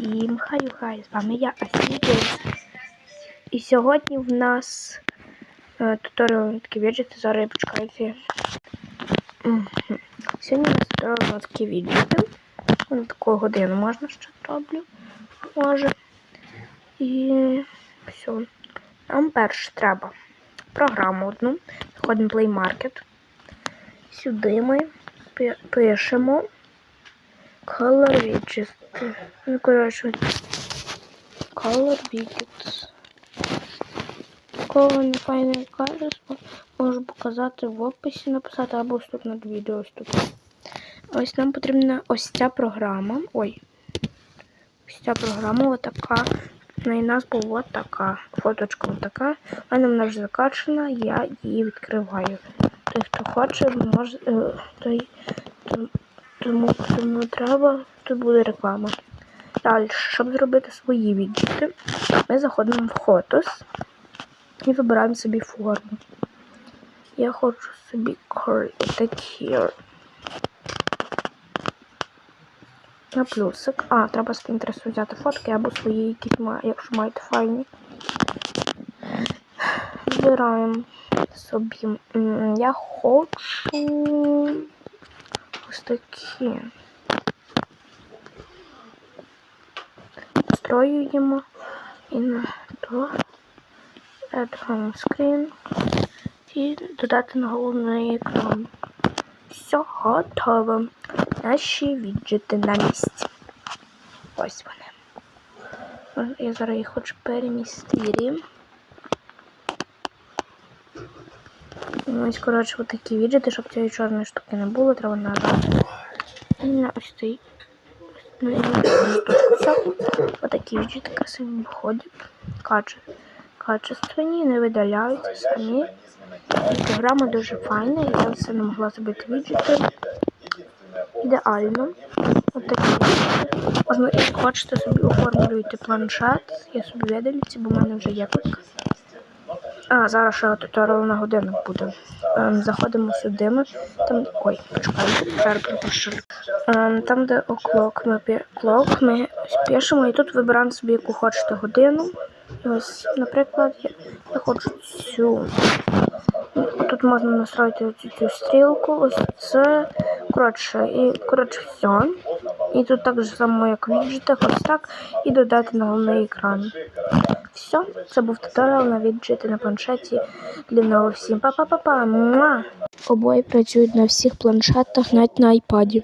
Усім хаю-хай, з вами я Асідіс. І сьогодні в нас е, туторіал на такі віджити, зараз почекайте. Сьогодні у нас туторіал на такі віджити. На таку годину можна ще роблю. Може. І все. Нам перше треба програму одну. Заходимо в Play Market. Сюди ми пишемо Color Widgets. Ну, коротше, Color Widgets. Кого не файне кажеш, можу показати в описі, написати або тут над відео. Ось тут. Ось нам потрібна ось ця програма. Ой. Ось ця програма отака. На і нас була така. Фоточка отака. У мене вона вже закачана, я її відкриваю. Той, хто хоче, може. е, Той, то- тому, тому треба, тут буде реклама. Далі, щоб зробити свої віджити, ми заходимо в Photos і вибираємо собі форму. Я хочу собі curly, такі. На плюсик. А, треба з Pinterest взяти фотки або свої, якісь якщо маєте файні. Вибираємо собі. Я хочу ось такі. Настроюємо і на то Add home screen і додати на головний екран. Все готово. Наші віджити на місці. Ось вони. Я зараз їх хочу перемістити. Ось, коротше, от такі віджити, щоб цієї чорної штуки не було, треба нажати. І на ось цей. Ну, Отакі віджити красиві виходять. Каче. Качественні, не видаляються самі. Програма дуже файна, я все не могла зробити віджити. Ідеально. Такі. Можна, як хочете, собі оформлюєте планшет. Я собі видалю бо в мене вже є так. А, зараз ще туторіал на годинник буде. Ем, заходимо сюди. Ми, там, ой, зараз. Ем, там, де оклок, ми, clock, ми ось пишемо і тут вибираємо собі, яку хочете годину. Ось, наприклад, я, я хочу цю. Тут можна настроїти оцю цю стрілку, ось це. Коротше, і коротше все. І тут так же само, як в ось так, і додати на головний екран. Все, це був туторіал на віджити на планшеті для нового всім. Па-па-па-па! Обоє працюють на всіх планшетах, навіть на айпаді.